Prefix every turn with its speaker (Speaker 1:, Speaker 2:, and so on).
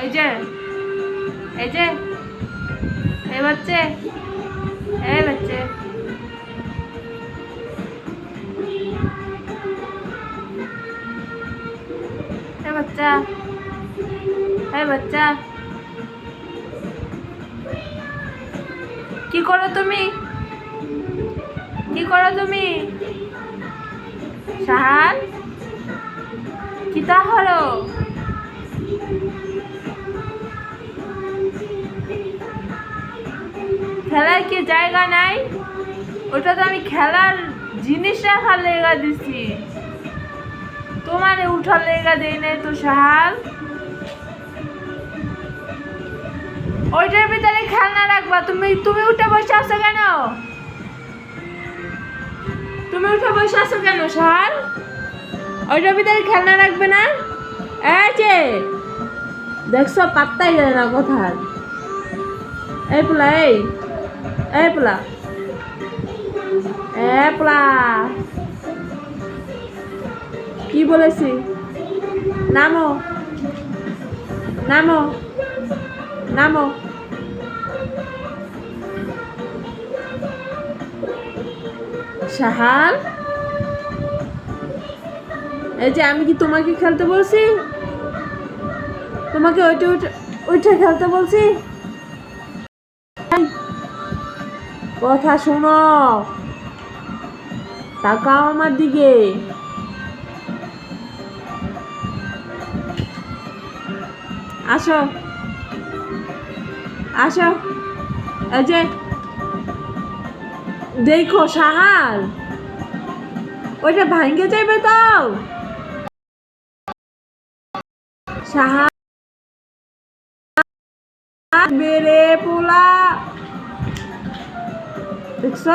Speaker 1: এই যে এই যে এই বাচ্চে এই বাচ্চে। এই বাচ্চা এই বাচ্চা। কি করো তুমি? কি করো তুমি? সাহান? কি তা হলো? খেলার কি জায়গা নাই? ওটা তো আমি খেলার জিনিস রাখার লেগা দিছি। তোমারে উঠার লেগা দেই নাই তো, সাহাল। ওইটার ভিতরে খেলনা রাখবা। তুমি তুমি উঠে বসে আছো কেন? তুমি উঠে বসে আছো কেন, সাহাল? ওইটার ভিতরে খেলনা রাখবে না? যে দেখছ, পাত্তাই দেয় না কথার এই পোলা, এই। এই পোলা। এ পোলা। কি বলেছি? নামো। নামো। নামো। সাহাল এই যে আমি কি তোমাকে খেলতে বলছি? তোমাকে ওইটা ওইটা ওইটা খেলতে বলছি? কথা শোনো। তাকাও আমার দিকে। আসো। আসো। এই যে, দেখো সাহাল। ওইটা ভাঙ্গে যাবে তো সাহাল বেড়ে পোলা। দেখছ?